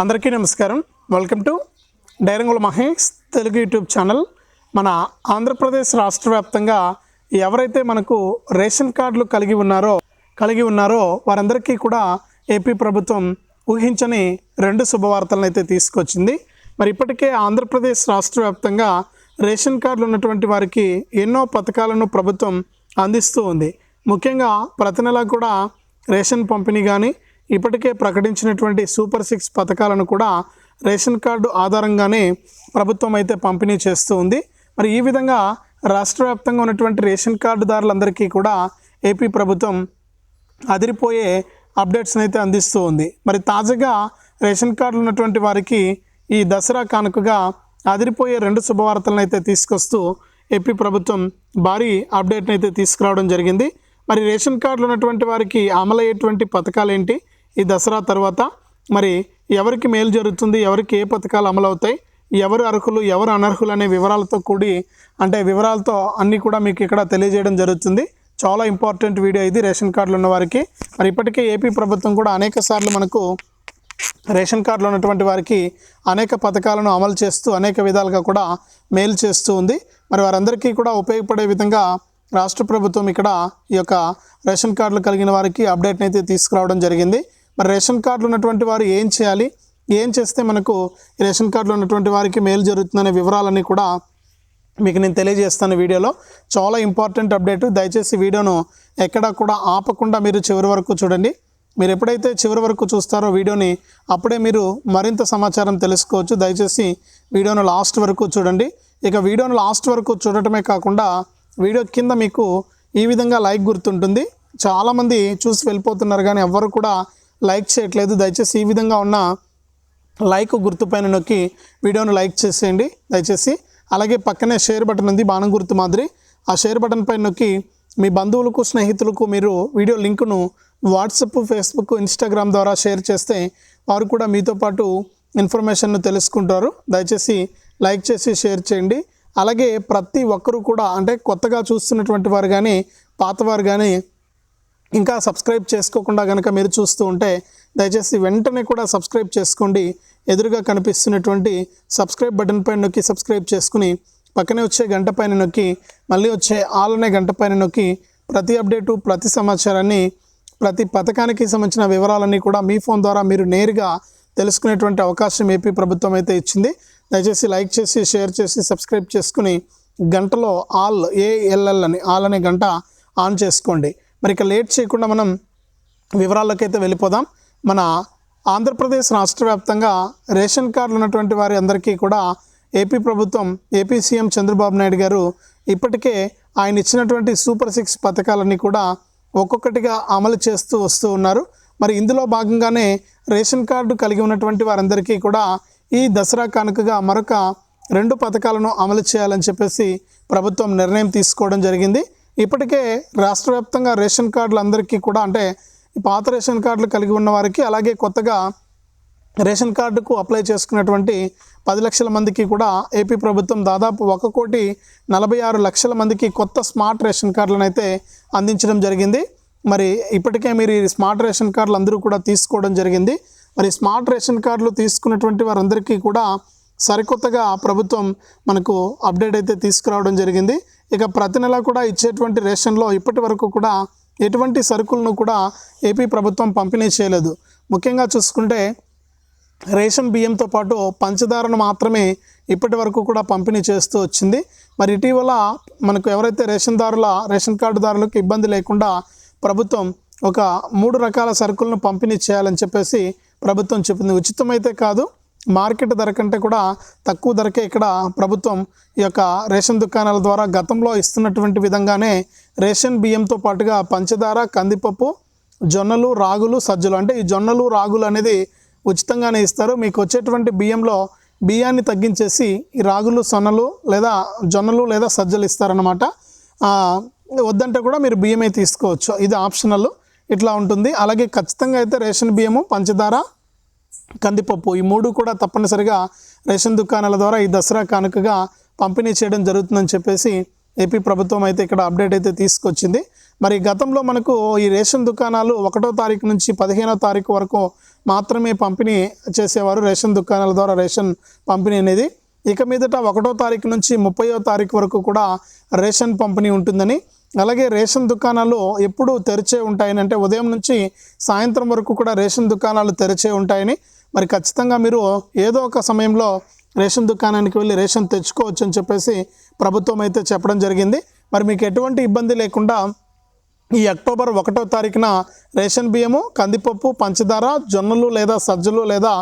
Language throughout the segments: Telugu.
అందరికీ నమస్కారం. వెల్కమ్ టు డైరంగుల మహేష్ తెలుగు యూట్యూబ్ ఛానల్. మన ఆంధ్రప్రదేశ్ రాష్ట్ర వ్యాప్తంగా ఎవరైతే మనకు రేషన్ కార్డులు కలిగి ఉన్నారో కలిగి ఉన్నారో వారందరికీ కూడా ఏపీ ప్రభుత్వం ఊహించని రెండు శుభవార్తలను అయితే తీసుకొచ్చింది. మరి ఇప్పటికే ఆంధ్రప్రదేశ్ రాష్ట్ర వ్యాప్తంగా రేషన్ కార్డులు ఉన్నటువంటి వారికి ఎన్నో పథకాలను ప్రభుత్వం అందిస్తూ ఉంది. ముఖ్యంగా ప్రతి నెల కూడా రేషన్ పంపిణీ కానీ ఇప్పటికే ప్రకటించినటువంటి సూపర్ సిక్స్ పథకాలను కూడా రేషన్ కార్డు ఆధారంగానే ప్రభుత్వం అయితే పంపిణీ చేస్తూ ఉంది. మరి ఈ విధంగా రాష్ట్ర వ్యాప్తంగా ఉన్నటువంటి రేషన్ కార్డుదారులందరికీ కూడా ఏపీ ప్రభుత్వం అదిరిపోయే అప్డేట్స్ని అయితే అందిస్తూ ఉంది. మరి తాజాగా రేషన్ కార్డులు ఉన్నటువంటి వారికి ఈ దసరా కానుకగా అదిరిపోయే రెండు శుభవార్తలను అయితే తీసుకొస్తూ ఏపీ ప్రభుత్వం భారీ అప్డేట్ని అయితే తీసుకురావడం జరిగింది. మరి రేషన్ కార్డులు ఉన్నటువంటి వారికి అమలయ్యేటువంటి పథకాలు ఏంటి ఈ దసరా తర్వాత మరి ఎవరికి మేలు జరుగుతుంది ఎవరికి ఏ పథకాలు అమలవుతాయి ఎవరు అర్హులు ఎవరు అనర్హులు అనే వివరాలతో కూడి అంటే వివరాలతో అన్నీ కూడా మీకు ఇక్కడ తెలియజేయడం జరుగుతుంది. చాలా ఇంపార్టెంట్ వీడియో ఇది రేషన్ కార్డులు ఉన్న వారికి. మరి ఇప్పటికే ఏపీ ప్రభుత్వం కూడా అనేక సార్లు మనకు రేషన్ కార్డులో ఉన్నటువంటి వారికి అనేక పథకాలను అమలు చేస్తూ అనేక విధాలుగా కూడా మేలు చేస్తూ ఉంది. మరి వారందరికీ కూడా ఉపయోగపడే విధంగా రాష్ట్ర ప్రభుత్వం ఇక్కడ ఈ యొక్క రేషన్ కార్డులు కలిగిన వారికి అప్డేట్ని అయితే తీసుకురావడం జరిగింది. మరి రేషన్ కార్డులు ఉన్నటువంటి వారు ఏం చేయాలి? ఏం చేస్తే మనకు రేషన్ కార్డులో ఉన్నటువంటి వారికి మేలు జరుగుతుందనే వివరాలన్నీ కూడా మీకు నేను తెలియజేస్తాను వీడియోలో. చాలా ఇంపార్టెంట్ అప్డేట్. దయచేసి వీడియోను ఎక్కడా కూడా ఆపకుండా మీరు చివరి వరకు చూడండి. మీరు ఎప్పుడైతే చివరి వరకు చూస్తారో వీడియోని అప్పుడే మీరు మరింత సమాచారం తెలుసుకోవచ్చు. దయచేసి వీడియోను లాస్ట్ వరకు చూడండి. ఇక వీడియోను లాస్ట్ వరకు చూడటమే కాకుండా వీడియో కింద మీకు ఈ విధంగా లైక్ గుర్తుంటుంది. చాలామంది చూసి వెళ్ళిపోతున్నారు కానీ ఎవ్వరు కూడా లైక్ చేయట్లేదు. దయచేసి ఈ విధంగా ఉన్న లైక్ గుర్తుపైన నొక్కి వీడియోను లైక్ చేసేయండి. దయచేసి అలాగే పక్కనే షేర్ బటన్ ఉంది బాణం గుర్తు మాదిరి. ఆ షేర్ బటన్ పైన నొక్కి మీ బంధువులకు స్నేహితులకు మీరు వీడియో లింకును వాట్సప్ ఫేస్బుక్ ఇన్స్టాగ్రామ్ ద్వారా షేర్ చేస్తే వారు కూడా మీతో పాటు ఇన్ఫర్మేషన్ను తెలుసుకుంటారు. దయచేసి లైక్ చేసి షేర్ చేయండి. అలాగే ప్రతి ఒక్కరూ కూడా అంటే కొత్తగా చూస్తున్నటువంటి వారు కానీ పాతవారు కానీ ఇంకా సబ్స్క్రైబ్ చేసుకోకుండా కనుక మీరు చూస్తూ ఉంటే దయచేసి వెంటనే కూడా సబ్స్క్రైబ్ చేసుకోండి. ఎదురుగా కనిపిస్తున్నటువంటి సబ్స్క్రైబ్ బటన్ పైన నొక్కి సబ్స్క్రైబ్ చేసుకుని పక్కనే వచ్చే గంట పైన నొక్కి మళ్ళీ వచ్చే ఆల్ అనే గంట పైన నొక్కి ప్రతి అప్డేటు ప్రతి సమాచారాన్ని ప్రతి పథకానికి సంబంధించిన వివరాలన్నీ కూడా మీ ఫోన్ ద్వారా మీరు నేరుగా తెలుసుకునేటువంటి అవకాశం ఏపీ ప్రభుత్వం అయితే ఇచ్చింది. దయచేసి లైక్ చేసి షేర్ చేసి సబ్స్క్రైబ్ చేసుకుని గంటలో ఆల్ ఏఎల్ఎల్ అని ఆల్ అనే గంట ఆన్ చేసుకోండి. మరి ఇక లేట్ చేయకుండా మనం వివరాల్లోకైతే వెళ్ళిపోదాం. మన ఆంధ్రప్రదేశ్ రాష్ట్ర వ్యాప్తంగా రేషన్ కార్డులు ఉన్నటువంటి వారి అందరికీ కూడా ఏపీ ప్రభుత్వం ఏపీ సీఎం చంద్రబాబు నాయుడు గారు ఇప్పటికే ఆయన ఇచ్చినటువంటి సూపర్ సిక్స్ పథకాలన్నీ కూడా ఒక్కొక్కటిగా అమలు చేస్తూ వస్తూ ఉన్నారు. మరి ఇందులో భాగంగానే రేషన్ కార్డు కలిగి ఉన్నటువంటి వారందరికీ కూడా ఈ దసరా కానుకగా మరొక రెండు పథకాలను అమలు చేయాలని చెప్పేసి ప్రభుత్వం నిర్ణయం తీసుకోవడం జరిగింది. ఇప్పటికే రాష్ట్ర వ్యాప్తంగా రేషన్ కార్డులు అందరికీ కూడా అంటే పాత రేషన్ కార్డులు కలిగి ఉన్న వారికి అలాగే కొత్తగా రేషన్ కార్డుకు అప్లై చేసుకున్నటువంటి పది లక్షల మందికి కూడా ఏపీ ప్రభుత్వం దాదాపు ఒక కోటి నలభై ఆరు లక్షల మందికి కొత్త స్మార్ట్ రేషన్ కార్డులను అయితే అందించడం జరిగింది. మరి ఇప్పటికే మీరు ఈ స్మార్ట్ రేషన్ కార్డులు అందరూ కూడా తీసుకోవడం జరిగింది. మరి స్మార్ట్ రేషన్ కార్డులు తీసుకున్నటువంటి వారందరికీ కూడా సరికొత్తగా ప్రభుత్వం మనకు అప్డేట్ అయితే తీసుకురావడం జరిగింది. ఇక ప్రతి నెల కూడా ఇచ్చేటువంటి రేషన్లో ఇప్పటి వరకు కూడా ఎటువంటి సరుకులను కూడా ఏపీ ప్రభుత్వం పంపిణీ చేయలేదు. ముఖ్యంగా చూసుకుంటే రేషన్ బియ్యంతో పాటు పంచదారను మాత్రమే ఇప్పటి వరకు కూడా పంపిణీ చేస్తూ వచ్చింది. మరి ఇటీవల మనకు ఎవరైతే రేషన్దారుల రేషన్ కార్డుదారులకు ఇబ్బంది లేకుండా ప్రభుత్వం ఒక మూడు రకాల సరుకులను పంపిణీ చేయాలని చెప్పేసి ప్రభుత్వం చెప్పింది. ఉచితమైతే కాదు మార్కెట్ ధర కంటే కూడా తక్కువ ధరకే ఇక్కడ ప్రభుత్వం ఈ యొక్క రేషన్ దుకాణాల ద్వారా గతంలో ఇస్తున్నటువంటి విధంగానే రేషన్ బియ్యంతో పాటుగా పంచదార కందిపప్పు జొన్నలు రాగులు సజ్జలు. అంటే ఈ జొన్నలు రాగులు అనేది ఉచితంగానే ఇస్తారు. మీకు వచ్చేటువంటి బియ్యంలో బియ్యాన్ని తగ్గించేసి ఈ రాగులు సొన్నలు లేదా జొన్నలు లేదా సజ్జలు ఇస్తారనమాట వద్దంటే కూడా మీరు బియ్యమే తీసుకోవచ్చు. ఇది ఆప్షనల్. ఇట్లా ఉంటుంది. అలాగే ఖచ్చితంగా అయితే రేషన్ బియ్యము పంచదార కందిపప్పు ఈ మూడు కూడా తప్పనిసరిగా రేషన్ దుకాణాల ద్వారా ఈ దసరా కానుకగా పంపిణీ చేయడం జరుగుతుందని చెప్పేసి ఏపీ ప్రభుత్వం అయితే ఇక్కడ అప్డేట్ అయితే తీసుకొచ్చింది. మరి గతంలో మనకు ఈ రేషన్ దుకాణాలు ఒకటో తారీఖు నుంచి పదిహేనో తారీఖు వరకు మాత్రమే పంపిణీ చేసేవారు రేషన్ దుకాణాల ద్వారా రేషన్ పంపిణీ అనేది. ఇక మీదట ఒకటో తారీఖు నుంచి ముప్పయో తారీఖు వరకు కూడా రేషన్ పంపిణీ ఉంటుందని. అలాగే రేషన్ దుకాణాలు ఎప్పుడు తెరిచే ఉంటాయని అంటే ఉదయం నుంచి సాయంత్రం వరకు కూడా రేషన్ దుకాణాలు తెరిచే ఉంటాయని మరి ఖచ్చితంగా మీరు ఏదో ఒక సమయంలో రేషన్ దుకాణానికి వెళ్ళి రేషన్ తెచ్చుకోవచ్చు అని చెప్పేసి ప్రభుత్వం అయితే చెప్పడం జరిగింది. మరి మీకు ఎటువంటి ఇబ్బంది లేకుండా ఈ అక్టోబర్ ఒకటో తారీఖున రేషన్ బియ్యము కందిపప్పు పంచదార జొన్నలు లేదా సజ్జలు లేదా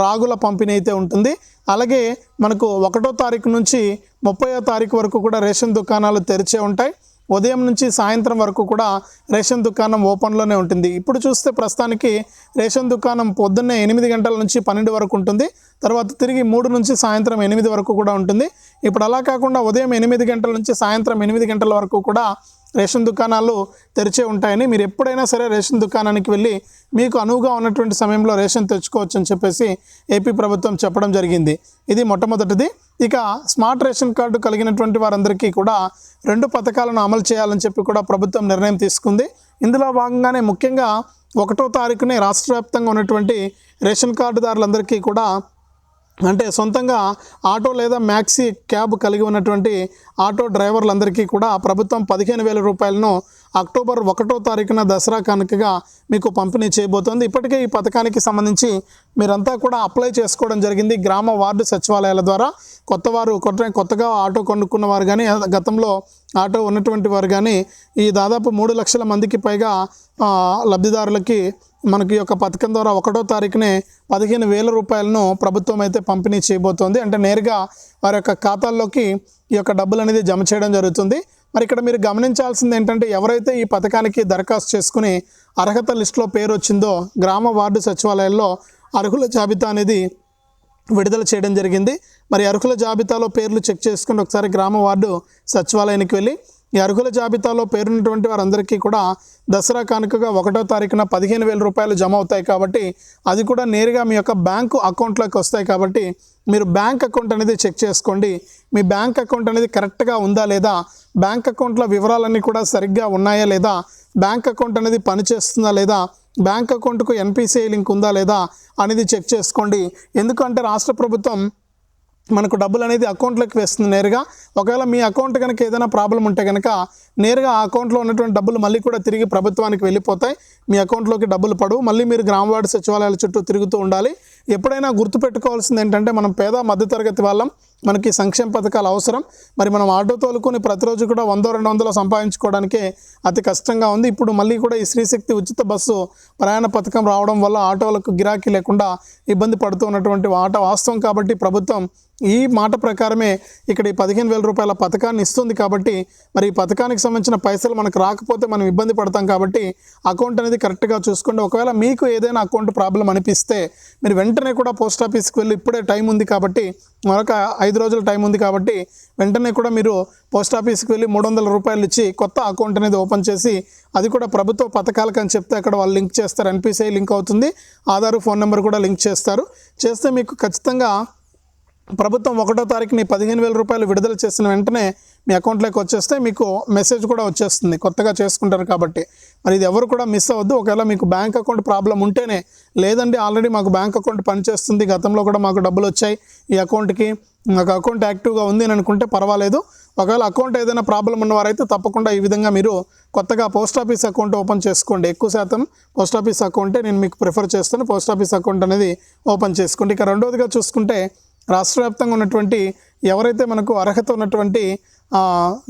రాగుల పంపిణీ అయితే ఉంటుంది. అలాగే మనకు ఒకటో తారీఖు నుంచి ముప్పయో తారీఖు వరకు కూడా రేషన్ దుకాణాలు తెరిచే ఉంటాయి. ఉదయం నుంచి సాయంత్రం వరకు కూడా రేషన్ దుకాణం ఓపెన్లోనే ఉంటుంది. ఇప్పుడు చూస్తే ప్రస్తుతానికి రేషన్ దుకాణం పొద్దున్నే ఎనిమిది గంటల నుంచి పన్నెండు వరకు ఉంటుంది. తర్వాత తిరిగి మూడు నుంచి సాయంత్రం ఎనిమిది వరకు కూడా ఉంటుంది. ఇప్పుడు అలా కాకుండా ఉదయం ఎనిమిది గంటల నుంచి సాయంత్రం ఎనిమిది గంటల వరకు కూడా రేషన్ దుకాణాలు తెరిచే ఉంటాయని మీరు ఎప్పుడైనా సరే రేషన్ దుకాణానికి వెళ్ళి మీకు అనువుగా ఉన్నటువంటి సమయంలో రేషన్ తెచ్చుకోవచ్చు అని చెప్పేసి ఏపీ ప్రభుత్వం చెప్పడం జరిగింది. ఇది మొట్టమొదటిది. ఇక స్మార్ట్ రేషన్ కార్డు కలిగినటువంటి వారందరికీ కూడా రెండు పథకాలను అమలు చేయాలని చెప్పి కూడా ప్రభుత్వం నిర్ణయం తీసుకుంది. ఇందులో భాగంగానే ముఖ్యంగా ఒకటో తారీఖునే రాష్ట్ర వ్యాప్తంగా ఉన్నటువంటి రేషన్ కార్డుదారులందరికీ కూడా అంటే సొంతంగా ఆటో లేదా మ్యాక్సీ క్యాబ్ కలిగి ఉన్నటువంటి ఆటో డ్రైవర్లందరికీ కూడా ప్రభుత్వం పదిహేను వేల రూపాయలను అక్టోబర్ ఒకటో తారీఖున దసరా కానుకగా మీకు పంపిణీ చేయబోతోంది. ఇప్పటికే ఈ పథకానికి సంబంధించి మీరంతా కూడా అప్లై చేసుకోవడం జరిగింది. గ్రామ వార్డు సచివాలయాల ద్వారా కొత్త వారు కొత్త కొత్తగా ఆటో కొనుక్కున్న వారు కానీ గతంలో ఆటో ఉన్నటువంటి వారు కానీ ఈ దాదాపు మూడు లక్షల మందికి పైగా లబ్ధిదారులకి మనకి యొక్క పథకం ద్వారా ఒకటో తారీఖునే పదిహేను వేల రూపాయలను ప్రభుత్వం అయితే పంపిణీ చేయబోతోంది. అంటే నేరుగా వారి యొక్క ఖాతాల్లోకి ఈ యొక్క డబ్బులు అనేది జమ చేయడం జరుగుతుంది. మరి ఇక్కడ మీరు గమనించాల్సింది ఏంటంటే ఎవరైతే ఈ పథకానికి దరఖాస్తు చేసుకుని అర్హత లిస్టులో పేరు వచ్చిందో గ్రామ వార్డు సచివాలయాల్లో అర్హుల జాబితా అనేది విడుదల చేయడం జరిగింది. మరి అర్హుల జాబితాలో పేర్లు చెక్ చేసుకుని ఒకసారి గ్రామ వార్డు సచివాలయానికి వెళ్ళి ఈ అర్హుల జాబితాలో పేరున్నటువంటి వారందరికీ కూడా దసరా కానుకగా ఒకటో తారీఖున పదిహేను వేల రూపాయలు జమ అవుతాయి కాబట్టి అది కూడా నేరుగా మీ యొక్క బ్యాంకు అకౌంట్లోకి వస్తాయి కాబట్టి మీరు బ్యాంక్ అకౌంట్ అనేది చెక్ చేసుకోండి. మీ బ్యాంక్ అకౌంట్ అనేది కరెక్ట్గా ఉందా లేదా? బ్యాంక్ అకౌంట్లో వివరాలన్నీ కూడా సరిగ్గా ఉన్నాయా లేదా? బ్యాంక్ అకౌంట్ అనేది పనిచేస్తుందా లేదా? బ్యాంక్ అకౌంట్కు ఎన్పిసిఐ లింక్ ఉందా లేదా? అనేది చెక్ చేసుకోండి. ఎందుకంటే రాష్ట్ర ప్రభుత్వం మనకు డబ్బులు అనేది అకౌంట్లోకి వేస్తుంది నేరుగా. ఒకవేళ మీ అకౌంట్ కనుక ఏదైనా ప్రాబ్లం ఉంటే కనుక నేరుగా ఆ అకౌంట్లో ఉన్నటువంటి డబ్బులు మళ్ళీ కూడా తిరిగి ప్రభుత్వానికి వెళ్ళిపోతాయి. మీ అకౌంట్లోకి డబ్బులు పడవు. మళ్ళీ మీరు గ్రామ వార్డు సచివాలయాల చుట్టూ తిరుగుతూ ఉండాలి. ఎప్పుడైనా గుర్తుపెట్టుకోవాల్సింది ఏంటంటే మనం పేద మధ్యతరగతి వాళ్ళం. మనకి సంక్షేమ పథకాలు అవసరం. మరి మనం ఆటో తోలుకొని ప్రతిరోజు కూడా వందో రెండు వందలు సంపాదించుకోవడానికే అతి కష్టంగా ఉంది. ఇప్పుడు మళ్ళీ కూడా ఈ శ్రీశక్తి ఉచిత బస్సు ప్రయాణ పథకం రావడం వల్ల ఆటోలకు గిరాకీ లేకుండా ఇబ్బంది పడుతున్నటువంటి ఆట వాస్తవం కాబట్టి ప్రభుత్వం ఈ మాట ప్రకారమే ఇక్కడ ఈ పదిహేను వేల రూపాయల పథకాన్ని ఇస్తుంది కాబట్టి మరి ఈ పథకానికి సంబంధించిన పైసలు మనకు రాకపోతే మనం ఇబ్బంది పడతాం కాబట్టి అకౌంట్ అనేది కరెక్ట్గా చూసుకోండి. ఒకవేళ మీకు ఏదైనా అకౌంట్ ప్రాబ్లం అనిపిస్తే మీరు వెంటనే కూడా పోస్ట్ ఆఫీస్కి వెళ్ళి ఇప్పుడే టైం ఉంది కాబట్టి మరొక ఐదు రోజుల టైం ఉంది కాబట్టి వెంటనే కూడా మీరు పోస్ట్ ఆఫీస్కి వెళ్ళి మూడు వందల రూపాయలు ఇచ్చి కొత్త అకౌంట్ అనేది ఓపెన్ చేసి అది కూడా ప్రభుత్వ పథకాలకు అని చెప్తే అక్కడ వాళ్ళు లింక్ చేస్తారు. ఎన్పిసిఐ లింక్ అవుతుంది. ఆధార్ ఫోన్ నెంబర్ కూడా లింక్ చేస్తారు. చేస్తే మీకు ఖచ్చితంగా ప్రభుత్వం ఒకటో తారీఖుని పదిహేను వేల రూపాయలు విడుదల చేసిన వెంటనే మీ అకౌంట్లోకి వచ్చేస్తే మీకు మెసేజ్ కూడా వచ్చేస్తుంది. కొత్తగా చేసుకుంటారు కాబట్టి. మరి ఇది ఎవరు కూడా మిస్ అవ్వద్దు. ఒకవేళ మీకు బ్యాంక్ అకౌంట్ ప్రాబ్లం ఉంటేనే లేదండి ఆల్రెడీ మాకు బ్యాంక్ అకౌంట్ పనిచేస్తుంది గతంలో కూడా మాకు డబ్బులు వచ్చాయి ఈ అకౌంట్కి మాకు అకౌంట్ యాక్టివ్గా ఉంది అని అనుకుంటే పర్వాలేదు. ఒకవేళ అకౌంట్ ఏదైనా ప్రాబ్లం ఉన్నవారైతే తప్పకుండా ఈ విధంగా మీరు కొత్తగా పోస్ట్ ఆఫీస్ అకౌంట్ ఓపెన్ చేసుకోండి. ఎక్కువ శాతం పోస్ట్ ఆఫీస్ అకౌంటే నేను మీకు ప్రిఫర్ చేస్తాను. పోస్ట్ ఆఫీస్ అకౌంట్ అనేది ఓపెన్ చేసుకోండి. ఇక రెండవదిగా చూసుకుంటే రాష్ట్ర వ్యాప్తంగా ఉన్నటువంటి ఎవరైతే మనకు అర్హత ఉన్నటువంటి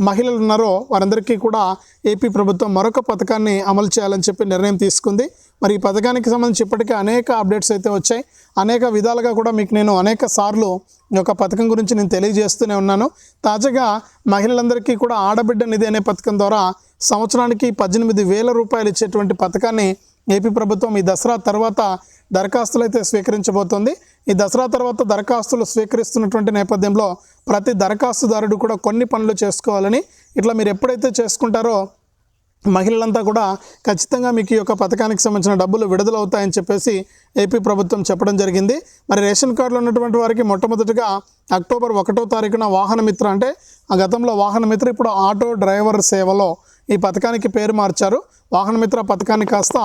మహిళలు ఉన్నారో వారందరికీ కూడా ఏపీ ప్రభుత్వం మరొక పథకాన్ని అమలు చేయాలని చెప్పి నిర్ణయం తీసుకుంది. మరి ఈ పథకానికి సంబంధించి ఇప్పటికే అనేక అప్డేట్స్ అయితే వచ్చాయి. అనేక విధాలుగా కూడా మీకు నేను అనేక సార్లు ఈ యొక్క పథకం గురించి నేను తెలియజేస్తూనే ఉన్నాను. తాజాగా మహిళలందరికీ కూడా ఆడబిడ్డ నిధి అనే పథకం ద్వారా సంవత్సరానికి పద్దెనిమిది వేల రూపాయలు ఇచ్చేటువంటి పథకాన్ని ఏపీ ప్రభుత్వం ఈ దసరా తర్వాత దరఖాస్తులు అయితే స్వీకరించబోతోంది. ఈ దసరా తర్వాత దరఖాస్తులు స్వీకరిస్తున్నటువంటి నేపథ్యంలో ప్రతి దరఖాస్తుదారుడు కూడా కొన్ని పనులు చేసుకోవాలని ఇట్లా మీరు ఎప్పుడైతే చేసుకుంటారో మహిళలంతా కూడా ఖచ్చితంగా మీకు ఈ యొక్క పథకానికి సంబంధించిన డబ్బులు విడుదలవుతాయని చెప్పేసి ఏపీ ప్రభుత్వం చెప్పడం జరిగింది. మరి రేషన్ కార్డులో ఉన్నటువంటి వారికి మొట్టమొదటిగా అక్టోబర్ ఒకటో తారీఖున వాహన మిత్ర అంటే ఆ గతంలో వాహన మిత్ర ఇప్పుడు ఆటో డ్రైవర్ సేవలో ఈ పథకానికి పేరు మార్చారు. వాహనమిత్ర పథకాన్ని కాస్త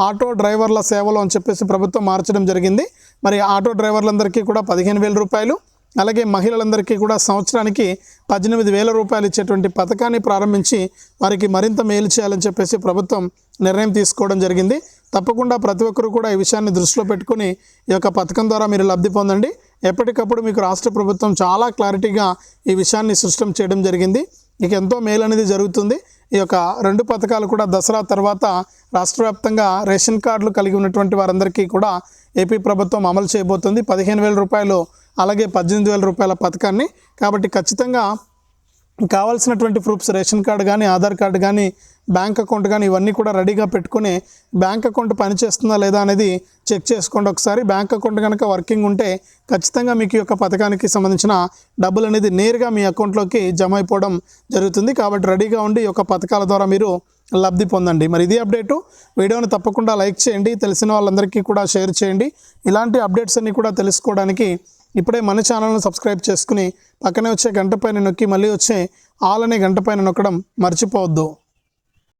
ఆటో డ్రైవర్ల సేవలు అని చెప్పేసి ప్రభుత్వం మార్చడం జరిగింది. మరి ఆటో డ్రైవర్లందరికీ కూడా పదిహేను వేల రూపాయలు అలాగే మహిళలందరికీ కూడా సంవత్సరానికి పద్దెనిమిది వేల రూపాయలు ఇచ్చేటువంటి పథకాన్ని ప్రారంభించి వారికి మరింత మేలు చేయాలని చెప్పేసి ప్రభుత్వం నిర్ణయం తీసుకోవడం జరిగింది. తప్పకుండా ప్రతి ఒక్కరు కూడా ఈ విషయాన్ని దృష్టిలో పెట్టుకుని ఈ యొక్క పథకం ద్వారా మీరు లబ్ధి పొందండి. ఎప్పటికప్పుడు మీకు రాష్ట్ర ప్రభుత్వం చాలా క్లారిటీగా ఈ విషయాన్ని సృష్టం చేయడం జరిగింది. ఇక ఎంతో మేలు అనేది జరుగుతుంది. ఈ యొక్క రెండు పథకాలు కూడా దసరా తర్వాత రాష్ట్ర వ్యాప్తంగా రేషన్ కార్డులు కలిగి ఉన్నటువంటి వారందరికీ కూడా ఏపీ ప్రభుత్వం అమలు చేయబోతుంది. పదిహేను వేల రూపాయలు అలాగే పద్దెనిమిది వేల రూపాయల పథకాన్ని. కాబట్టి ఖచ్చితంగా కావాల్సినటువంటి ప్రూఫ్స్ రేషన్ కార్డు కానీ ఆధార్ కార్డు కానీ బ్యాంక్ అకౌంట్ కానీ ఇవన్నీ కూడా రెడీగా పెట్టుకుని బ్యాంక్ అకౌంట్ పనిచేస్తుందా లేదా అనేది చెక్ చేసుకోండి ఒకసారి. బ్యాంక్ అకౌంట్ కనుక వర్కింగ్ ఉంటే ఖచ్చితంగా మీకు ఈ యొక్క పథకానికి సంబంధించిన డబ్బులు అనేది నేరుగా మీ అకౌంట్లోకి జమ అయిపోవడం జరుగుతుంది. కాబట్టి రెడీగా ఉండి ఈ యొక్క పథకాల ద్వారా మీరు లబ్ధి పొందండి. మరి ఇది అప్డేటు. వీడియోని తప్పకుండా లైక్ చేయండి. తెలిసిన వాళ్ళందరికీ కూడా షేర్ చేయండి. ఇలాంటి అప్డేట్స్ అన్నీ కూడా తెలుసుకోవడానికి ఇప్పుడే మన ఛానల్ను సబ్స్క్రైబ్ చేసుకుని పక్కనే వచ్చే గంట పైన నొక్కి మళ్ళీ వచ్చే ఆల్ అనే గంట పైన నొక్కడం మర్చిపోవద్దు.